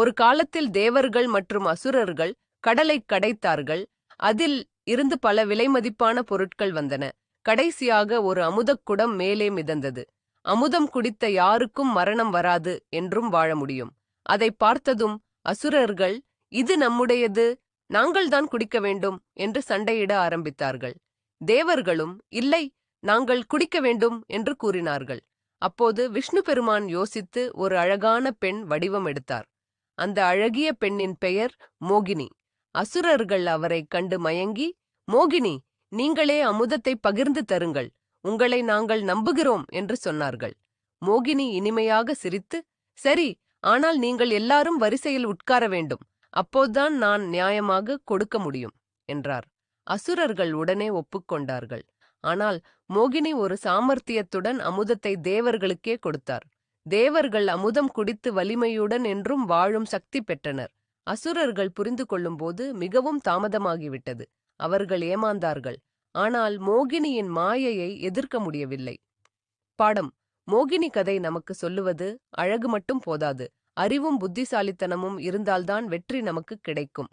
ஒரு காலத்தில் தேவர்கள் மற்றும் அசுரர்கள் கடலை கடைத்தார்கள். அதில் இருந்து பல விலைமதிப்பான பொருட்கள் வந்தன. கடைசியாக ஒரு அமுதக் குடம் மேலே மிதந்தது. அமுதம் குடித்த யாருக்கும் மரணம் வராது என்றும் வாழ முடியும். அதை பார்த்ததும் அசுரர்கள் இது நம்முடையது நாங்கள்தான் குடிக்க வேண்டும் என்று சண்டையிட ஆரம்பித்தார்கள். தேவர்களும் இல்லை நாங்கள் குடிக்க வேண்டும் என்று கூறினார்கள். அப்போது விஷ்ணு பெருமான் யோசித்து ஒரு அழகான பெண் வடிவம் எடுத்தார். அந்த அழகிய பெண்ணின் பெயர் மோகினி. அசுரர்கள் அவரைக் கண்டு மயங்கி மோகினி நீங்களே அமுதத்தை பகிர்ந்து தருங்கள் உங்களை நாங்கள் நம்புகிறோம் என்று சொன்னார்கள். மோகினி இனிமையாக சிரித்து சரி ஆனால் நீங்கள் எல்லாரும் வரிசையில் உட்கார வேண்டும் அப்போதுதான் நான் நியாயமாக கொடுக்க முடியும் என்றார். அசுரர்கள் உடனே ஒப்புக்கொண்டார்கள் ஆனால் மோகினி ஒரு சாமர்த்தியத்துடன் அமுதத்தை தேவர்களுக்கே கொடுத்தார். தேவர்கள் அமுதம் குடித்து வலிமையுடன் என்றும் வாழும் சக்தி பெற்றனர். அசுரர்கள் புரிந்து கொள்ளும்போது மிகவும் தாமதமாகிவிட்டது. அவர்கள் ஏமாந்தார்கள். ஆனால் மோகினியின் மாயையை எதிர்க்க முடியவில்லை. பாடம். மோகினி கதை நமக்கு சொல்லுவது அழகு மட்டும் போதாது. அறிவும் புத்திசாலித்தனமும் இருந்தால்தான் வெற்றி நமக்கு கிடைக்கும்.